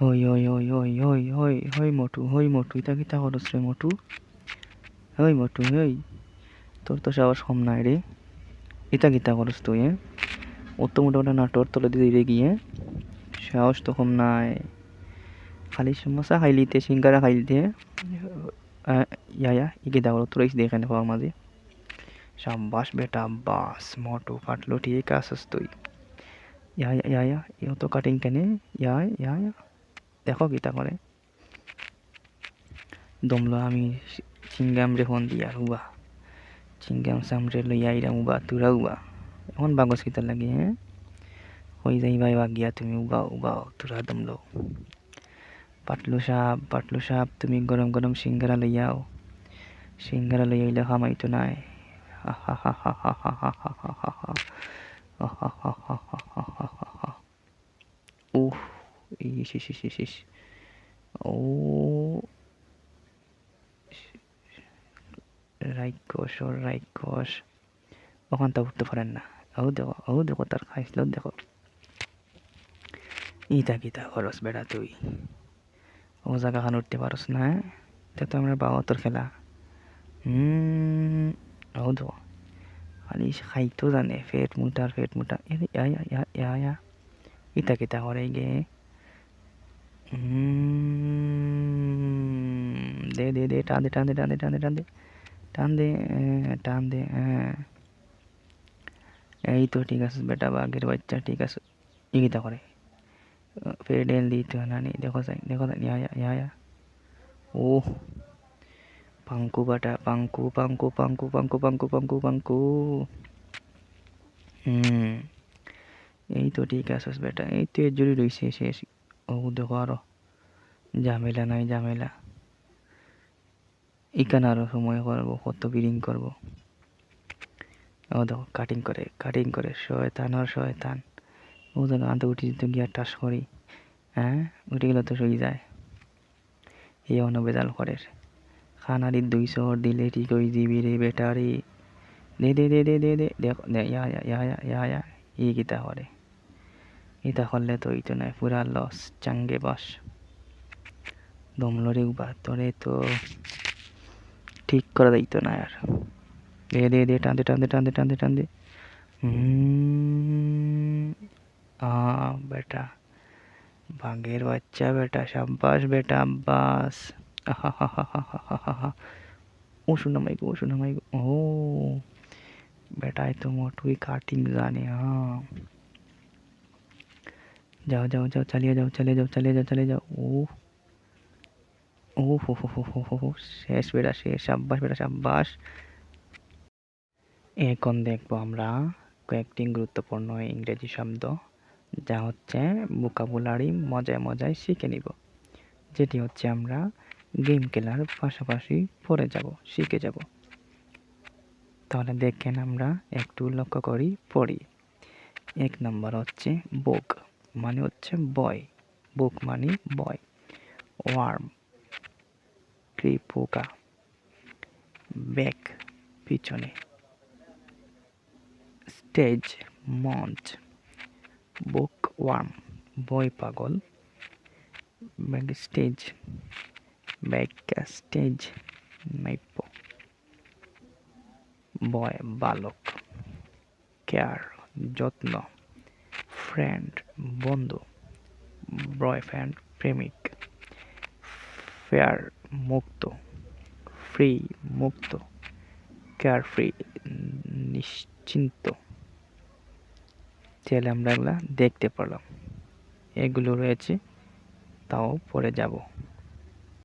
হই হই হই হই হই হই হই মোটু হই মোটু ইতা কিতা করস রে মোটু হই মোটু হই তোর তো সাহস কম নাই রে ইতা কিতা করস তুই হ্যাঁ অত মোটা মোটা নাটোর তলে দিয়ে গিয়ে সাহস তো কম নাই খালি সমোসা খাইলিতে সিঙ্গারা খাইলিতে ইয়া ইয়া ই কিতা করো তোর দেখে নে পাওয়ার মাঝে সাব্বাস বেটা বাস মোটু ফাটলো ঠিক আছিস তুই ইয়া ইয়া ইয়া ইয়া তো কাটিং কেনে ইয়া ইয়া ইয়া দেখো কিতা করে দমলো আমি চিংগাম রে ফোন দিয়া উবা চিংগাম সামরে লইয়া আইরাম উবা তুরা উবা এখন বাগস কিতা লাগে হ্যাঁ হই যাই ভাই বাগিয়া তুমি উগাও উগাও তুরা দমলো পাটলু সাপ পাটলু সাপ তুমি গরম গরম সিঙ্গারা লইয়াও সিঙ্গারা লইয়া আইলে খামাইতো নাই উহ ইস ইস ইস ইস ও রাইকস ও রাইকস ওখান তা উঠতে পারেন না ও দেখো ও দেখো তার খাইছিল দেখো ইতা কিতা খরচ বেড়া তুই ও জায়গা খান উঠতে পারস না তো আমরা বাবা খেলা হুম ও দেখো খালি খাইতো জানে ফেট মুটার ফেট মুটা ইয়া ইয়া ইয়া ইয়া ইয়া ইতা কিতা করে গে দে দে দে, টান দে টান দে টান দে টান দে টান দে টান দে টান দে হ্যাঁ এই তো ঠিক আছে বেটা বাঘের বাচ্চা ঠিক আছে। ইগিতা করে। ফেডেল দিতে না নি, দেখো যাই দেখো যাই, ইয়া ইয়া ইয়া ও, পাঙ্কু বাটা, পাঙ্কু পাঙ্কু পাঙ্কু পাঙ্কু পাঙ্কু পাঙ্কু পাঙ্কু। হুম, এই তো ঠিক আছে বেটা, এই তো জুড়ি রয়েছে শেষ ও দেখো আরও ঝামেলা নাই ঝামেলা ইকান আরও সময় করব কত বিরিং করব ও দেখো কাটিং করে কাটিং করে শয়তান আর শয়তান ও দেখো আনতে উঠি তো গিয়া টাস করি হ্যাঁ উঠে গেলে তো সই যায় এই অনবেদাল করে খানারি দুইশো দিলে ঠিক ওই জিবি রে বেটারি দে দে দে দে দে দে দেখো ইয়া ইয়া ইয়া ইয়া ইয়া ইয়া ই কিতা করে ইতা করলে তো ইতো নাই পুরা লস চাঙ্গে বস দমলরে উবা তোরে তো ঠিক করে দিত না আর। দে দে দে, টান দে টান দে টান দে টান দে টান দে। বেটা। বাঘের বাচ্চা বেটা, সাব্বাস বেটা, আব্বাস। ও শোনা মাইগো ও শোনা মাইগো ও, বেটায় তো মোটুই কাটিং জানে হ্যাঁ। যাও যাও যাও, চালিয়ে যাও চালিয়ে যাও চালিয়ে যাও চালিয়ে যাও। ও ও, হো হো হো হো হো শেষ বেটা শেষ আব্বাস বেটা সাব্বাস। এখন দেখব আমরা কয়েকটি গুরুত্বপূর্ণ ইংরেজি শব্দ, যা হচ্ছে ভোকাবুলারি মজায় মজায় শিখে নিব, যেটি হচ্ছে আমরা গেম খেলার পাশাপাশি পড়ে যাব, শিখে যাব। তাহলে দেখেন আমরা একটু লক্ষ্য করি, পড়ি। এক নম্বর হচ্ছে বুক মানে হচ্ছে বয় বুক মানে বয় ওয়ার্ম পোকা ব্যাক পিছনে স্টেজ মঞ্চ বুক ওয়ার্ম বই পাগল ব্যাক স্টেজ ব্যাক স্টেজ নাইপ বয় বালক কেয়ার যত্ন ফ্রেন্ড বন্ধু বয়ফ্রেন্ড প্রেমিক ফেয়ার মুক্ত ফ্রি মুক্ত কেয়ার ফ্রি নিশ্চিন্ত। তাহলে আমরা এগুলা দেখতে পারলাম এগুলো রয়েছে, তাও পরে যাব।